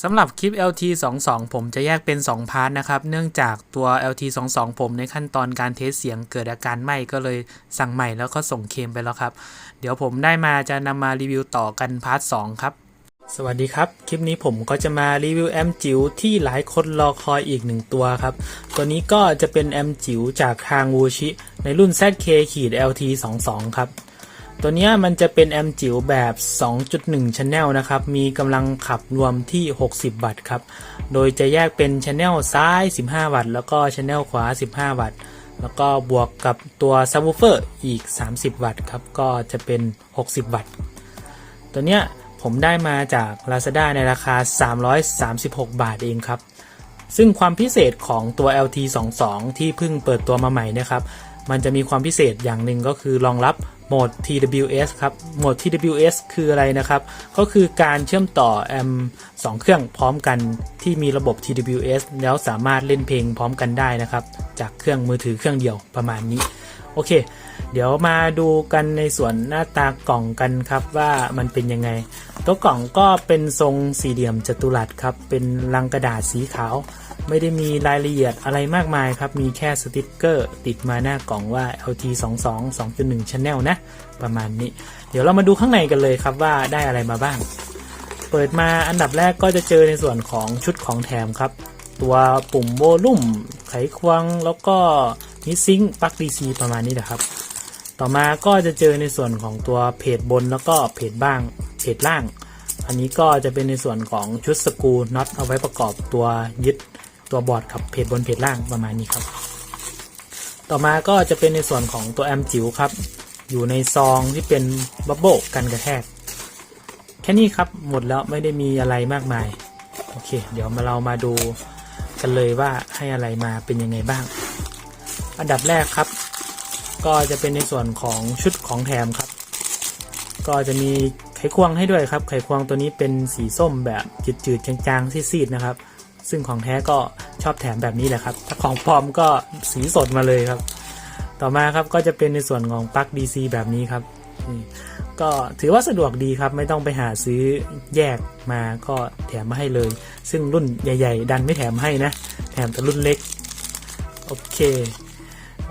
สำหรับคลิป LT 2 2 ผมจะแยกเป็น 2 พาร์ทนะครับ เนื่องจากตัว LT 2 2 ผมในขั้นตอนการเทสเสียงเกิดอาการไหม้ก็เลยสั่งใหม่แล้วก็ส่งเคมไปแล้วครับ เดี๋ยวผมได้มาจะนำมารีวิวต่อกันพาร์ท 2 ครับ สวัสดีครับ คลิปนี้ผมก็จะมารีวิวแอมจิ๋วที่หลายคนรอคอยอีกหนึ่งตัวครับ ตัวนี้ก็จะเป็นแอมจิ๋วจากทางวูชิในรุ่น ZK ขีด LT 2 2 ครับ ตัวนี้มันจะเป็นแอมจิ๋วแบบ 2.1 Channel นะครับ มีกำลังขับรวมที่ 60 วัตต์ครับ โดยจะแยกเป็น Channel ซ้าย 15 วัตต์ แล้วก็ Channel ขวา 15 วัตต์ แล้วก็บวกกับตัว Subwoofer อีก 30 วัตต์ครับ ก็จะเป็น 60 วัตต์ ตัวเนี้ยผมได้มาจาก Lazada ในราคา 336 บาทเองครับ ซึ่งความพิเศษของตัว LT22 ที่เพิ่งเปิดตัวมาใหม่นะครับ มันจะมีความพิเศษอย่างหนึ่งก็คือรองรับ หมด TWS ครับโหมด TWS คืออะไรนะครับ ก็คือการเชื่อมต่อแอม2เครื่องพร้อมกันที่มีระบบ TWS แล้วสามารถเล่นเพลงพร้อมกันได้นะครับ จากเครื่องมือถือเครื่องเดียวประมาณนี้ โอเค เดี๋ยวมาดูกันในส่วนหน้าตากล่องกันครับว่ามันเป็นยังไง ตัวกล่องก็เป็นทรงสี่เหลี่ยมจัตุรัสครับ เป็นลังกระดาษสีขาว ไม่ได้มีรายละเอียดอะไรมากมายครับ มีแค่สติกเกอร์ติดมาหน้ากล่องว่า LT 2 2 2.1 Channel นะ ประมาณนี้ เดี๋ยวเรามาดูข้างในกันเลยครับว่าได้อะไรมาบ้าง เปิดมาอันดับแรกก็จะเจอในส่วนของชุดของแถมครับ ตัวปุ่มโวลุ่มไขควงแล้วก็ มิซิงปลั๊กดีซีประมาณนี้นะครับ ต่อมาก็จะเจอในส่วนของตัวเพจบนแล้วก็เพจบ้างเพจล่าง อันนี้ก็จะเป็นในส่วนของชุดสกูน็อตเอาไว้ประกอบตัวยึดตัวบอร์ดครับเพจบนเพจล่างประมาณนี้ครับ ต่อมาก็จะเป็นในส่วนของตัวแอมจิ๋วครับ อยู่ในซองที่เป็นบับเบิลกันกระแทกแค่นี้ครับหมดแล้วไม่ได้มีอะไรมากมาย โอเค เดี๋ยวมาเรามาดูกันเลยว่าให้อะไรมาเป็นยังไงบ้าง อันดับแรกครับ ก็จะเป็นในส่วนของชุดของแถมครับ ก็จะมีไขควงให้ด้วยครับ ไขควงตัวนี้เป็นสีส้มแบบจืดๆจางๆซีดๆนะครับ ซึ่งของแท้ก็ชอบแถมแบบนี้แหละครับ ถ้าของปลอมก็สีสดมาเลยครับ ต่อมาครับก็จะเป็นในส่วนของปลั๊ก DC แบบนี้ครับนี่ก็ถือว่าสะดวกดีครับ ไม่ต้องไปหาซื้อแยกมาก็แถมมาให้เลย ซึ่งรุ่นใหญ่ ๆ ดันไม่แถมให้นะ แถมแต่รุ่นเล็ก โอเค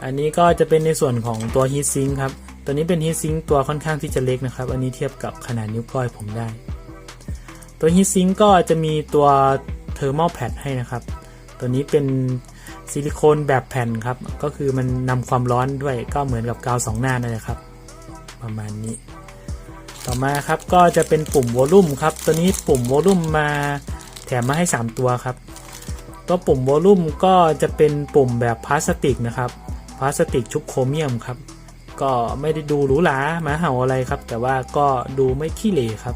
อันนี้ก็จะเป็นในส่วนของตัวฮีทซิงครับ ตัวนี้เป็นฮีทซิงตัวค่อนข้างที่จะเล็กนะครับ อันนี้เทียบกับขนาดนิ้วก้อยผมได้ ตัวฮีทซิงก็จะมีตัวเทอร์ a l แพดให้นะครับ ตัวนี้เป็นซิลิโคนแบบแผ่นครับ ก็คือมันนำความร้อนด้วย ก็เหมือนกับกาวสองหน้านั่นแหละครับ ประมาณนี้ ต่อมาครับก็จะเป็นปุ่มโวลูมครับ ตัวนี้ปุ่มโวลูมมาแถมมาให้ 3 ตัวครับ ตัวปุ่มโวลูมก็จะเป็นปุ่มแบบพลาสติกนะครับ ลาสติกชุบโครเมียมครับ ก็ไม่ได้ดูหรูหราหมาเห่าอะไรครับ แต่ว่าก็ดูไม่ขี้เหร่ครับ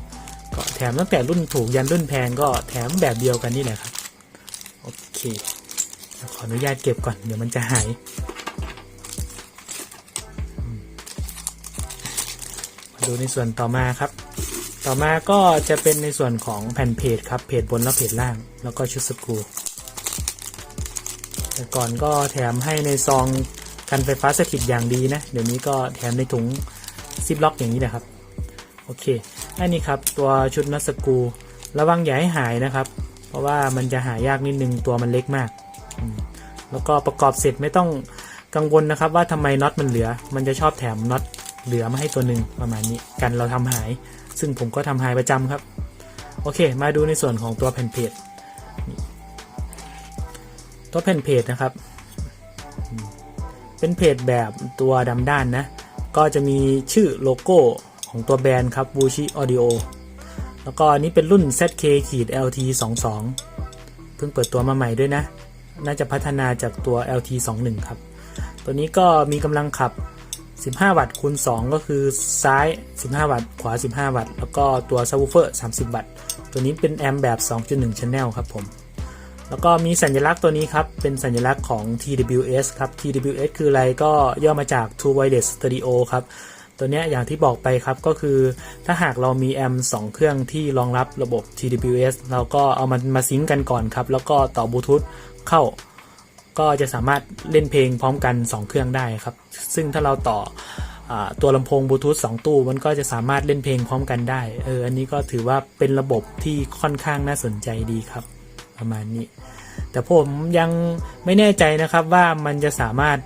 ก็แถมตั้งแต่รุ่นถูกยันรุ่นแพงก็แถมแบบเดียวกันนี่แหละครับ โอเค ขออนุญาตเก็บก่อนเดี๋ยวมันจะหายมมาดูในส่วนต่อมาครับต่อมาก็จะเป็นในส่วนของแผ่นเพจครับเพจบนและเพจล่าง แล้วก็ชุดสกรูแต่ก่อนก็แถมให้ในซอง กันไฟฟ้าสถิตอย่างดีนะ เดี๋ยวนี้ก็แถมในถุงซิปล็อกอย่างนี้นะครับ โอเค อันนี้ครับตัวชุดนัสกู ระวังอย่าให้หายนะครับ เพราะว่ามันจะหายากนิดนึงตัวมันเล็กมาก แล้วก็ประกอบเสร็จไม่ต้องกังวลนะครับ ว่าทำไมน็อตมันเหลือ มันจะชอบแถมน็อตเหลือมาให้ตัวหนึ่งประมาณนี้ กันเราทำหาย ซึ่งผมก็ทำหายประจำครับ โอเค มาดูในส่วนของตัวแผ่นเพจตัวแผ่นเพจนะครับ เป็นเพจแบบตัวดำด้านนะ ก็จะมีชื่อโลโก้ของตัวแบรนด์ครับ Wushi Audio แล้วก็อันนี้เป็นรุ่น ZK ขีด LT 22เพิ่งเปิดตัวมาใหม่ด้วยนะ น่าจะพัฒนาจากตัว LT 21ครับ ตัวนี้ก็มีกำลังขับ 15 วัตต์คูณ 2 ก็คือซ้าย 15 วัตต์ ขวา 15 วัตต์ แล้วก็ตัวซับวูเฟอร์ 30 วัตต์ ตัวนี้เป็นแอมป์แบบ 2.1 Channel ครับผม แล้วก็มีสัญลักษณ์ตัวนี้ครับ เป็นสัญลักษณ์ของ TWS ครับ TWS คืออะไรก็ย่อมาจาก True Wireless Stereo ครับ ตัวเนี้ยอย่างที่บอกไปครับก็คือถ้าหากเรามีแอมป์2เครื่องที่รองรับระบบ TWS เราก็เอามันมาซิงกันก่อนครับ แล้วก็ต่อบลูทูธเข้า ก็จะสามารถเล่นเพลงพร้อมกัน 2 เครื่องได้ครับ ซึ่งถ้าเราต่ออตัวลำโพงบลูทูธสองตู้มันก็จะสามารถเล่นเพลงพร้อมกันได้ เออ อันนี้ก็ถือว่าเป็นระบบที่ค่อนข้างน่าสนใจดีครับ ประมาณนี้ แต่ผมยังไม่แน่ใจนะครับว่ามันจะสามารถ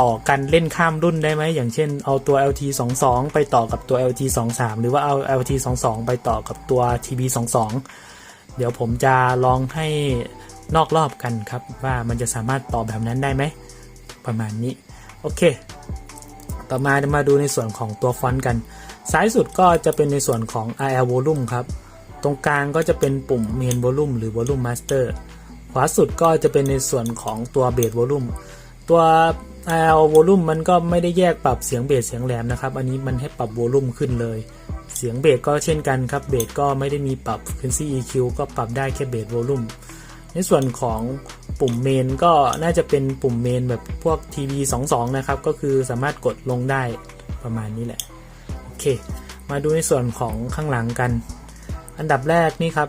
ต่อกันเล่นข้ามรุ่นได้ไหม อย่างเช่นเอาตัว LT 2 2ไปต่อกับตัว LT 2 3หรือว่าเอา LT 2 2ไปต่อกับตัว TB 2 2เดี๋ยวผมจะลองให้นอกรอบกันครับ ว่ามันจะสามารถต่อแบบนั้นได้ไหม ประมาณนี้ โอเค ต่อมาจะมาดูในส่วนของตัวฟอนต์กัน ซ้ายสุดก็จะเป็นในส่วนของ IR Volume ครับ ตรงกลางก็จะเป็นปุ่ม Main Volume หรือ Volume Master ขวาสุดก็จะเป็นในส่วนของตัว Bass Volume ตัว RL Volume มันก็ไม่ได้แยกปรับเสียงเบสเสียงแหลมนะครับ อันนี้มันให้ปรับ Volume ขึ้นเลย เสียงเบสก็เช่นกันครับ เบสก็ไม่ได้มีปรับ Frequency EQ ก็ปรับได้แค่ Bass Volume ในส่วนของปุ่มเมนก็น่าจะเป็นปุ่มเมนแบบพวก TV 22 นะครับ ก็คือสามารถกดลงได้ประมาณนี้แหละ โอเค มาดูในส่วนของข้างหลังกัน อันดับแรกนี่ครับ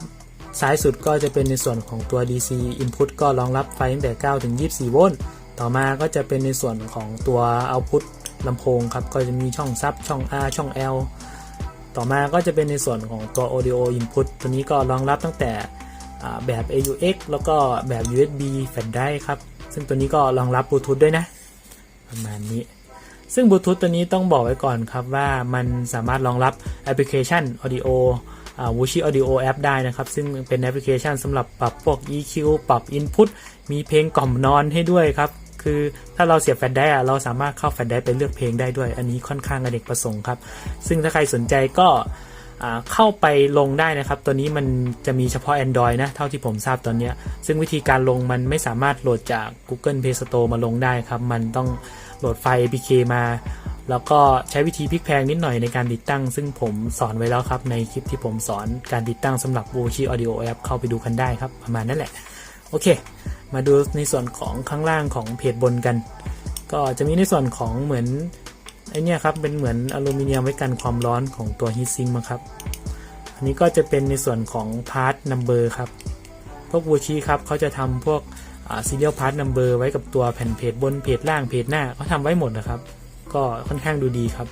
ซ้ายสุดก็จะเป็นในส่วนของตัว DC input ก็รองรับไฟตั้งแต่ 9 ถึง 24 โวลต์ ต่อมาก็จะเป็นในส่วนของตัว output ลำโพงครับ ก็จะมีช่องซับ ช่อง R ช่อง L ต่อมาก็จะเป็นในส่วนของตัว audio input ตัวนี้ก็รองรับตั้งแต่อ่าแบบ AUX แล้วก็แบบ USB Flash Drive ครับ ซึ่งตัวนี้ก็รองรับบลูทูธด้วยนะ ประมาณนี้ ซึ่งบลูทูธตัวนี้ต้องบอกไว้ก่อนครับว่ามันสามารถรองรับแอปพลิเคชัน Audio อ่า Wuxi Audio App ได้นะครับ ซึ่งเป็นแอปพลิเคชันสำหรับปรับพวก EQ ปรับ Input มีเพลงกล่อมนอนให้ด้วยครับ คือถ้าเราเสียบแฟลชไดร์เราสามารถเข้าแฟลชไดร์ไปเลือกเพลงได้ด้วย อันนี้ค่อนข้างอเนกประสงค์ครับ ซึ่งถ้าใครสนใจก็เข้าไปลงได้นะครับ ตัวนี้มันจะมีเฉพาะ Android นะ เท่าที่ผมทราบตอนนี้ ซึ่งวิธีการลงมันไม่สามารถโหลดจาก Google Play Store มาลงได้ครับ มันต้องโหลดไฟล์ APK มา แล้วก็ใช้วิธีพลิกแพงนิดหน่อยในการติดตั้ง ซึ่งผมสอนไว้แล้วครับ ในคลิปที่ผมสอนการติดตั้งสำหรับ w o c h i Audio App เข้าไปดูกันได้ครับ ประมาณนั้นแหละ โอเค มาดูในส่วนของข้างล่างของเพจบนกัน ก็จะมีในส่วนของเหมือนไอเนี่ยครับ เป็นเหมือนอลูมิเนียมไว้กันความร้อนของตัวฮีทซิงค์มาครับ อันนี้ก็จะเป็นในส่วนของพาร์ทนัมเบอร์ครับ พวกวูชีครับเขาจะทำพวกซีเรียลพาร์ทนัมเบอร์ไว้กับตัวแผ่นเพจบนเพจล่างเพจหน้าเขาทำไว้หมดนะครับ ก็ค่อนข้างดูดีครับ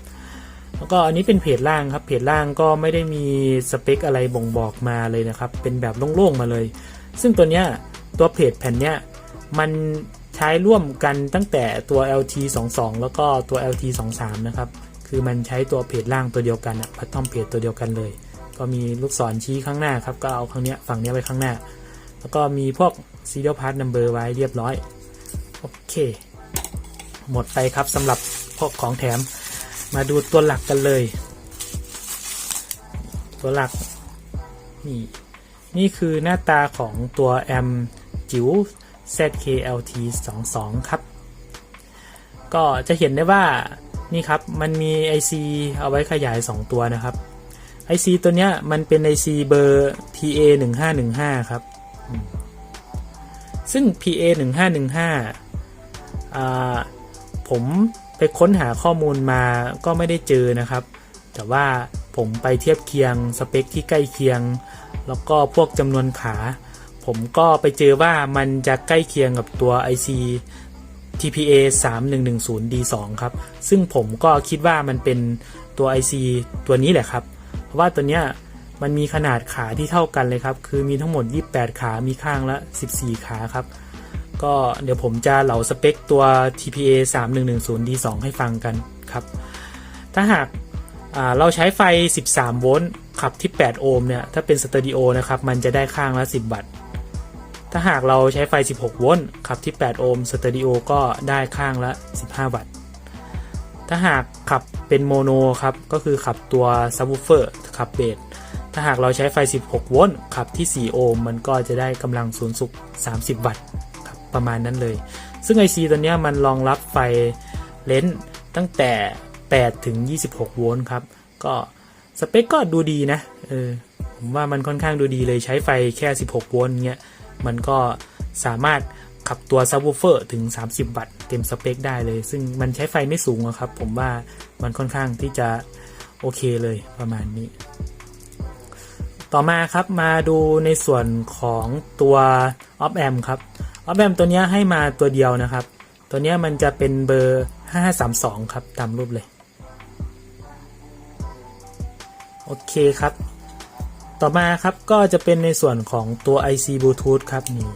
แล้วก็อันนี้เป็นเพจล่างครับ เพจล่างก็ไม่ได้มีสเปคอะไรบ่งบอกมาเลยนะครับ เป็นแบบโล่งๆมาเลย ซึ่งตัวเนี้ยตัวเพจแผ่นเนี้ยมันใช้ร่วมกันตั้งแต่ตัว LT 2 2แล้วก็ตัว LT 2 3นะครับ คือมันใช้ตัวเพจล่างตัวเดียวกันอะพัดทอมเพจตัวเดียวกันเลย ก็มีลูกศรชี้ข้างหน้าครับ ก็เอาข้างเนี้ยฝั่งเนี้ยไว้ข้างหน้า แล้วก็มีพวก serial part number ไว้เรียบร้อย โอเค หมดไปครับสำหรับ พวกของแถม มาดูตัวหลักกันเลย ตัวหลัก นี่ นี่คือหน้าตาของตัวแอมจิ๋ว ZKLT 22ครับ ก็จะเห็นได้ว่านี่ครับ มันมี IC เอาไว้ขยาย 2 ตัวนะครับ IC ตัวเนี้ยมันเป็น IC เบอร์ PA 1515ครับ ซึ่ง PA 1515อ่าผม ไปค้นหาข้อมูลมาก็ไม่ได้เจอนะครับ แต่ว่าผมไปเทียบเคียงสเปคที่ใกล้เคียง แล้วก็พวกจำนวนขา ผมก็ไปเจอว่ามันจะใกล้เคียงกับตัว IC TPA 3110 D2 ครับ ซึ่งผมก็คิดว่ามันเป็นตัว IC ตัวนี้แหละครับ เพราะว่าตัวเนี้ยมันมีขนาดขาที่เท่ากันเลยครับ คือมีทั้งหมด 28 ขา มีข้างละ 14 ขาครับ ก็เดี๋ยวผมจะเหลาสเปคตัว TPA 3110 D2 ให้ฟังกันครับ ถ้าหากเราใช้ไฟ 13 โวลต์ขับที่ 8 โอห์มเนี่ย ถ้าเป็นสเตอริโอนะครับ มันจะได้ข้างละ 10 วัตต์ ถ้าหากเราใช้ไฟ 16 โวลต์ขับที่ 8 โอห์มสเตอริโอก็ได้ข้างละ 15 วัตต์ ถ้าหากขับเป็นโมโนครับ ก็คือขับตัวซับวูเฟอร์ขับเบสถ้าหากเราใช้ไฟ 16 โวลต์ขับที่ 4 โอห์มมันก็จะได้กำลังสูงสุด 30 วัตต์ ประมาณนั้นเลย ซึ่ง IC ตัวนี้มันรองรับไฟเลนส์ตั้งแต่ 8 ถึง 26 โวลต์ครับ ก็สเปคก็ดูดีนะ เออ ผมว่ามันค่อนข้างดูดีเลยใช้ไฟแค่ 16 โวลต์เงี้ย มันก็สามารถขับตัวซับวูเฟอร์ถึง 30 วัตต์เต็มสเปคได้เลย ซึ่งมันใช้ไฟไม่สูงครับ ผมว่ามันค่อนข้างที่จะโอเคเลยประมาณนี้ ต่อมาครับมาดูในส่วนของตัว Op Amp ครับ Op Amp ตัวนี้ให้มาตัวเดียวนะครับ ตัวนี้มันจะเป็นเบอร์ 5532 ครับ ตามรูปเลย โอเคครับ ต่อมาครับก็จะเป็นในส่วนของตัว IC Bluetooth ครับนี่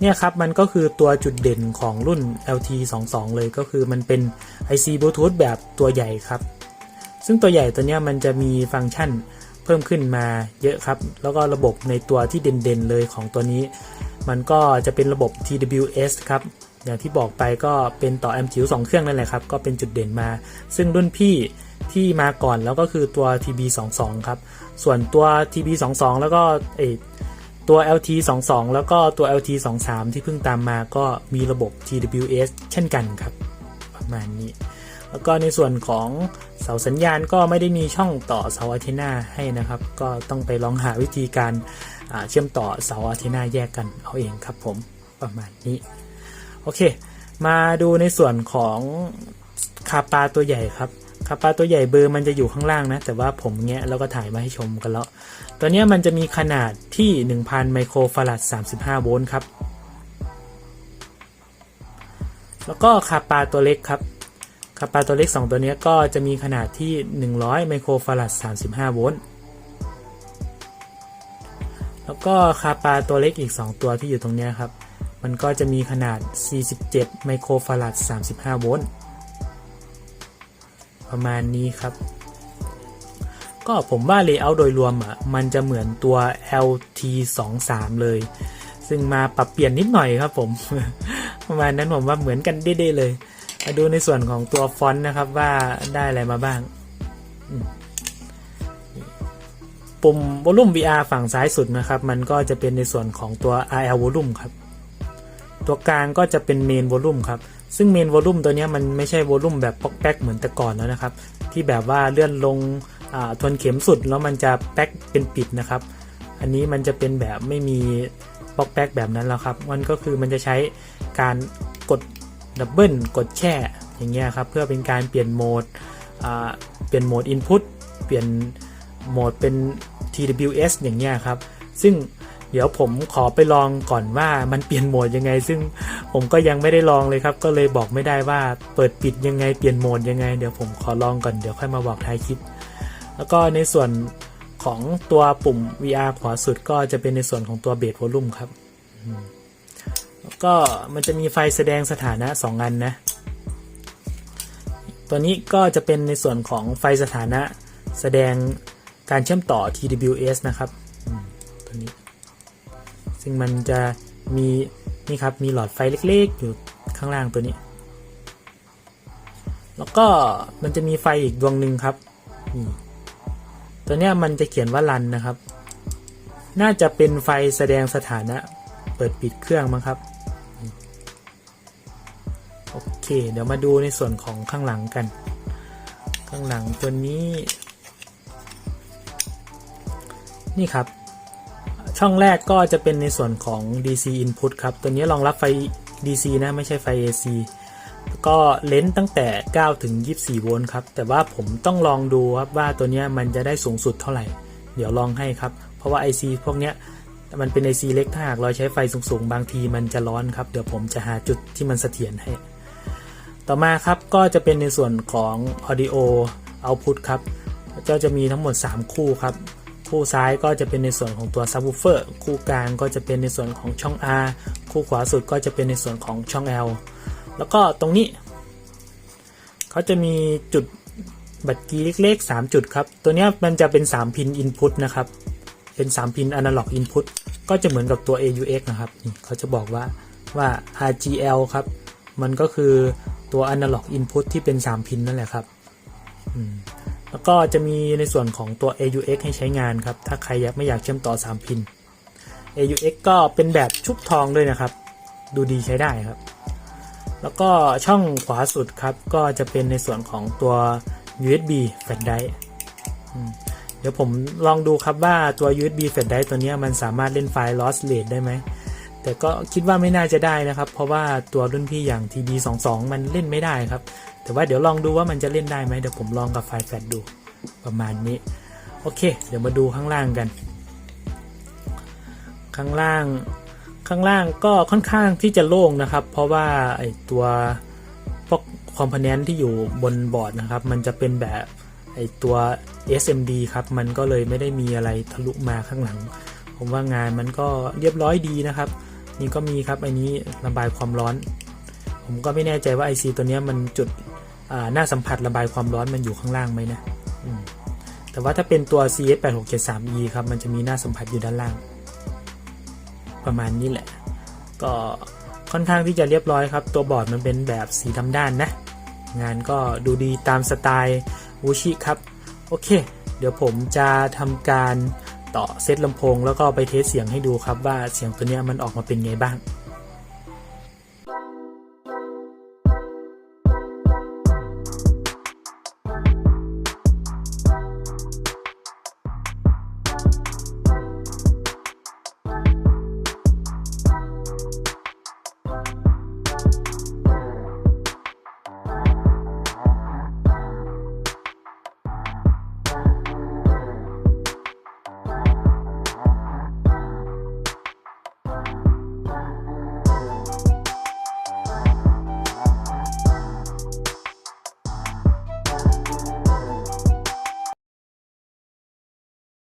เนี่ยครับมันก็คือตัวจุดเด่นของรุ่น LT22 เลยก็คือมันเป็น IC Bluetooth แบบตัวใหญ่ครับ ซึ่งตัวใหญ่ตัวนี้มันจะมีฟังก์ชันเพิ่มขึ้นมาเยอะครับ แล้วก็ระบบในตัวที่เด่นๆเลยของตัวนี้ มันก็จะเป็นระบบ TWS ครับ อย่างที่บอกไปก็เป็นต่อแอมจิ๋ว2เครื่องนั่นแหละครับ ก็เป็นจุดเด่นมา ซึ่งรุ่นพี่ที่มาก่อนแล้วก็คือตัว TB22 ครับ ส่วนตัว TB22 แล้วก็เอตัว LT22 แล้วก็ตัว LT23 ที่เพิ่งตามมาก็มีระบบ TWS เช่นกันครับ ประมาณนี้ แล้วก็ในส่วนของเสาสัญญาณก็ไม่ได้มีช่องต่อเสาอะเทนาให้นะครับ ก็ต้องไปลองหาวิธีการ เชื่อมต่อเสาอะเทนาแยกกันเอาเองครับผมประมาณนี้ โอเค มาดูในส่วนของคาปาตัวใหญ่ครับคาปาตัวใหญ่เบอร์มันจะอยู่ข้างล่างนะ แต่ว่าผมเงี้ยแล้วก็ถ่ายมาให้ชมกันแล้ว ตัวเนี้ยมันจะมีขนาดที่ 1,000 ไมโครฟาราด 35 โวลต์ครับ แล้วก็คาปาตัวเล็กครับคาปาตัวเล็ก 2 ตัวเนี้ยก็จะมีขนาดที่ 100 ไมโครฟาราด 35 โวลต์ แล้วก็คาปาตัวเล็กอีก 2 ตัวที่อยู่ตรงนี้ครับ มันก็จะมีขนาด 47 ไมโครฟาราด 35 โวลต์ ประมาณนี้ครับ ก็ผมว่าเลเยอร์โดยรวมอะ มันจะเหมือนตัว LT23 เลย ซึ่งมาปรับเปลี่ยนนิดหน่อยครับผม ประมาณนั้นผมว่าเหมือนกันเด้ๆเลย มาดูในส่วนของตัวฟอนต์นะครับว่าได้อะไรมาบ้าง ปุ่ม Volume VR ฝั่งซ้ายสุดนะครับ มันก็จะเป็นในส่วนของตัว RL Volume ครับ ตัวกลางก็จะเป็น Main Volume ครับ ซึ่ง Main Volume ตัวนี้มันไม่ใช่ Volume แบบป๊อกแป๊กเหมือนแต่ก่อนแล้วนะครับ ที่แบบว่าเลื่อนลงทวนเข็มสุดแล้วมันจะแป๊กเป็นปิดนะครับ อันนี้มันจะเป็นแบบไม่มีป๊อกแป๊กแบบนั้นแล้วครับ มันก็คือมันจะใช้การกดดับเบิลกดแช่อย่างเงี้ยครับ เพื่อเป็นการเปลี่ยนโหมดเปลี่ยนโหมด Input เปลี่ยน โหมดเป็น TWS อย่างเงี้ยครับ ซึ่งเดี๋ยวผมขอไปลองก่อนว่ามันเปลี่ยนโหมดยังไง ซึ่งผมก็ยังไม่ได้ลองเลยครับ ก็เลยบอกไม่ได้ว่าเปิดปิดยังไงเปลี่ยนโหมดยังไง เดี๋ยวผมขอลองก่อนเดี๋ยวค่อยมาบอกท้ายคลิป แล้วก็ในส่วนของตัวปุ่ม VR ขวาสุดก็จะเป็นในส่วนของตัวเบสวอลลุ่มครับแล้วก็มันจะมีไฟแสดงสถานะ 2 อันนะ ตัวนี้ก็จะเป็นในส่วนของไฟสถานะแสดง การเชื่อมต่อ TWS นะครับตัวนี้ ซึ่งมันจะมีนี่ครับมีหลอดไฟเล็กๆ อยู่ข้างล่างตัวนี้ แล้วก็มันจะมีไฟอีกดวงหนึ่งครับตัวเนี้ยมันจะเขียนว่ารันนะครับ น่าจะเป็นไฟแสดงสถานะ เปิดปิดเครื่องมั้งครับโอเค เดี๋ยวมาดูในส่วนของข้างหลังกัน ข้างหลังตัวนี้ นี่ครับ ช่องแรกก็จะเป็นในส่วนของ DC input ครับ ตัวนี้รองรับไฟ DC นะไม่ใช่ไฟ AC ก็เลนส์ตั้งแต่ 9 ถึง 24 โวลต์ครับ แต่ว่าผมต้องลองดูครับว่าตัวนี้มันจะได้สูงสุดเท่าไหร่ เดี๋ยวลองให้ครับ เพราะว่า IC พวกเนี้ยมันเป็น IC เล็กถ้าหากเราใช้ไฟสูงๆ บางทีมันจะร้อนครับ เดี๋ยวผมจะหาจุดที่มันเสถียรให้ ต่อมาครับก็จะเป็นในส่วนของ audio output ครับก็จะมีทั้งหมด 3 คู่ครับ คู่ซ้ายก็จะเป็นในส่วนของตัว subwoofer คู่กลางก็จะเป็นในส่วนของช่อง R คู่ขวาสุดก็จะเป็นในส่วนของช่อง L แล้วก็ตรงนี้ เขาจะมีจุดบัตรกีเล็กๆ 3 จุดครับ ตัวนี้มันจะเป็น 3 พิน Input นะครับ เป็น 3 พิน Analog Input ก็จะเหมือนกับตัว AUX นะครับนี่เขาจะบอกว่าว่า RGL ครับ มันก็คือตัว Analog Input ที่เป็น 3 พินนั่นแหละครับ อืม แล้วก็จะมีในส่วนของตัว AUX ให้ใช้งานครับ ถ้าใครอยากไม่อยากเชื่อมต่อ 3 พิน AUX ก็เป็นแบบชุบทองด้วยนะครับ ดูดีใช้ได้ครับ แล้วก็ช่องขวาสุดครับ ก็จะเป็นในส่วนของตัว USB flash drive เดี๋ยวผมลองดูครับว่าตัว USB flash drive ตัวนี้มันสามารถเล่นไฟล์ loss rate ได้ไหม แต่ก็คิดว่าไม่น่าจะได้นะครับ เพราะว่าตัวรุ่นพี่อย่าง TB22 มันเล่นไม่ได้ครับ แต่ว่าเดี๋ยวลองดูว่ามันจะเล่นได้ไหมเดี๋ยวผมลองกับไฟแฟลดูประมาณนี้ โอเค เดี๋ยวมาดูข้างล่างกัน ข้างล่าง ข้างล่างก็ค่อนข้างที่จะโล่งนะครับ เพราะว่าไอตัวพวกคอมโพเนนต์ที่อยู่บนบอร์ดนะครับ มันจะเป็นแบบไอตัว SMD ครับ มันก็เลยไม่ได้มีอะไรทะลุมาข้างหลัง ผมว่างานมันก็เรียบร้อยดีนะครับ นี่ก็มีครับอันนี้ระบายความร้อน ผมก็ไม่แน่ใจว่า IC ตัวนี้มันจุดหน้าสัมผัสระบายความร้อนมันอยู่ข้างล่างไหมนะมแต่ว่าถ้าเป็นตัว CS8673E ครับมันจะมีหน้าสัมผัสอยู่ด้านล่าง ประมาณนี้แหละ ก็ค่อนข้างที่จะเรียบร้อยครับ ตัวบอร์ดมันเป็นแบบสีดำด้านนะ งานก็ดูดีตามสไตล์วูชิครับ โอเค เดี๋ยวผมจะทำการ ต่อเซตลำโพง แล้วก็ไปเทสเสียงให้ดูครับว่าเสียงตัวนี้มันออกมาเป็นไงบ้าง